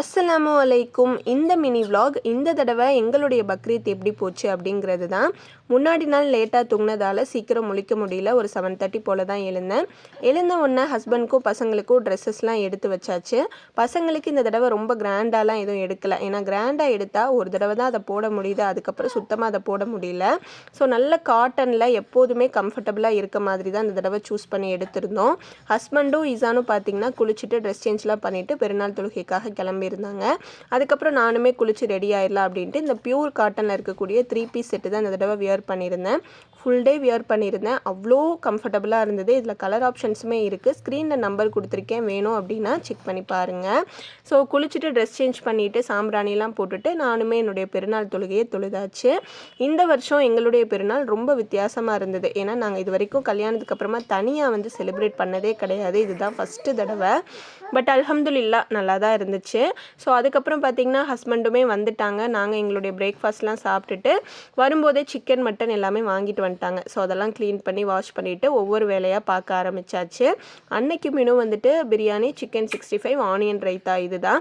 அஸ்ஸலாமு அலைக்கும். இந்த மினி vlog இந்த தடவை எங்களுடைய பக்ரீத் எப்படி போச்சு அப்படிங்கிறது தான் முன்னாடி நாள் லேட்டாக தூங்கினதால சீக்கிரம் முழிக்க முடியல. ஒரு செவன் தேர்ட்டி போல் தான் எழுந்தேன். எழுந்த உடனே ஹஸ்பண்ட்க்கும் பசங்களுக்கும் ட்ரெஸ்ஸஸ்லாம் எடுத்து வச்சாச்சு. பசங்களுக்கு இந்த தடவை ரொம்ப கிராண்டாலாம் எதுவும் எடுக்கலை. ஏன்னா கிராண்டாக எடுத்தால் ஒரு தடவை தான் அதை போட முடியுது. அதுக்கப்புறம் சுத்தமாக அதை போட முடியல. ஸோ நல்ல காட்டனில் எப்போதுமே கம்ஃபர்டபுளாக இருக்க மாதிரி தான் இந்த தடவை சூஸ் பண்ணி எடுத்திருந்தோம். ஹஸ்பண்டும் ஈசானும் பார்த்தீங்கன்னா குளிச்சுட்டு ட்ரெஸ் சேஞ்ச்லாம் பண்ணிவிட்டு பெருநாள் தொழுகைக்காக கிளம்பியிருந்தாங்க. அதுக்கப்புறம் நானுமே குளிச்சு ரெடி ஆயிடலாம் அப்படின்ட்டு இந்த பியூர் காட்டனில் இருக்கக்கூடிய த்ரீ பீஸ் செட்டு தான் இந்த தடவை வியர் பண்ணியிருந்தேன். ஃபுல் டே வியர் பண்ணியிருந்தேன். அவ்வளோ கம்ஃபர்டபுளாக இருந்தது. இதில் கலர் ஆப்ஷன்ஸுமே இருக்குது ஸ்க்ரீனில் நம்பர் கொடுத்துருக்கேன். வேணும் அப்படின்னா செக் பண்ணி பாருங்கள் ஸோ குளிச்சுட்டு ட்ரெஸ் சேஞ்ச் பண்ணிவிட்டு சாம்பிராணிலாம் போட்டுட்டு நானுமே என்னுடைய பெருநாள் தொழுகையை தொழுதாச்சு. இந்த வருஷம் எங்களுடைய பெருநாள் ரொம்ப வித்தியாசமாக இருந்தது. ஏன்னா நாங்கள் இது வரைக்கும் கல்யாணத்துக்கு அப்புறமா தனியாக வந்து செலிப்ரேட் பண்ணதே கிடையாது. இதுதான் ஃபஸ்ட்டு தடவை. பட் அலமதுல்லா நல்லா தான் இருந்துச்சு. ஸோ அதுக்கப்புறம் பார்த்திங்கன்னா ஹஸ்பண்டுமே வந்துட்டாங்க. நாங்கள் எங்களுடைய பிரேக்ஃபாஸ்ட்லாம் சாப்பிட்டுட்டு வரும்போதே சிக்கன் மட்டன் எல்லாமே வாங்கிட்டு வந்துட்டாங்க. ஸோ அதெல்லாம் க்ளீன் பண்ணி வாஷ் பண்ணிவிட்டு ஒவ்வொரு வேலையாக பார்க்க ஆரம்பிச்சாச்சு. அன்னைக்கு மெனு வந்துட்டு biryani chicken sixty five onion raita இதுதான்.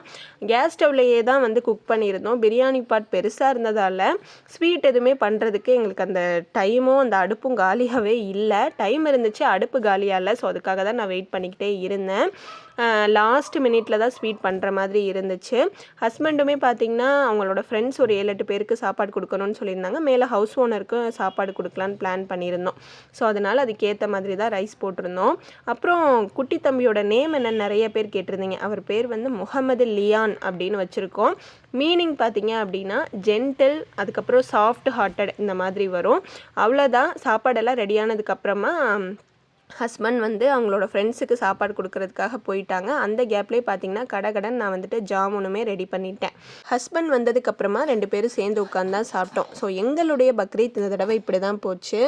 கேஸ் ஸ்டவ்லையே தான் வந்து குக் பண்ணியிருந்தோம். பிரியாணி பாட் பெருசாக இருந்ததால் ஸ்வீட் எதுவுமே பண்ணுறதுக்கு எங்களுக்கு அந்த டைமும் அந்த அடுப்பும் காலியாகவே இல்லை. டைம் இருந்துச்சு அடுப்பு காலியாக இல்லை ஸோ அதுக்காக தான் நான் வெயிட் பண்ணிக்கிட்டே இருந்தேன். லாஸ்ட் மினிட்ல தான் ஸ்வீட் பண்ணுற மாதிரி இருந்துச்சு. ஹஸ்பண்டுமே பார்த்தீங்கன்னா அவங்களோட ஃப்ரெண்ட்ஸ் ஒரு ஏழு எட்டு பேருக்கு சாப்பாடு கொடுக்கணும்னு சொல்லியிருந்தாங்க. மேலே ஹவுஸ் ஓனருக்கும் சாப்பாடு கொடுக்கலான்னு பிளான் பண்ணியிருந்தோம். ஸோ அதனால் அதுக்கேற்ற மாதிரி தான் ரைஸ் போட்டிருந்தோம். அப்புறம் குட்டி தம்பியோட நேம் என்ன நிறைய பேர் கேட்டிருந்தீங்க. அவர் பேர் வந்து முகமது லியான் அப்படின்னு வச்சுருக்கோம். மீனிங் பார்த்தீங்க அப்படின்னா ஜென்டில் அதுக்கப்புறம் சாஃப்ட் ஹார்ட்டட் இந்த மாதிரி வரும். அவ்வளோதான் சாப்பாடெல்லாம் ரெடியானதுக்கப்புறமா ஹஸ்பண்ட் வந்து அவங்களோட ஃப்ரெண்ட்ஸுக்கு சாப்பாடு கொடுக்கறதுக்காக போயிட்டாங்க. அந்த கேப்லேயே பார்த்தீங்கன்னா கடகடன் நான் வந்துட்டு ஜாமுனுமே ரெடி பண்ணிட்டேன். ஹஸ்பண்ட் வந்ததுக்கப்புறமா ரெண்டு பேரும் சேர்ந்து உட்காந்து தான் சாப்பிட்டோம். ஸோ எங்களுடைய பக்ரீத் இந்த தடவை இப்படி தான் போச்சு.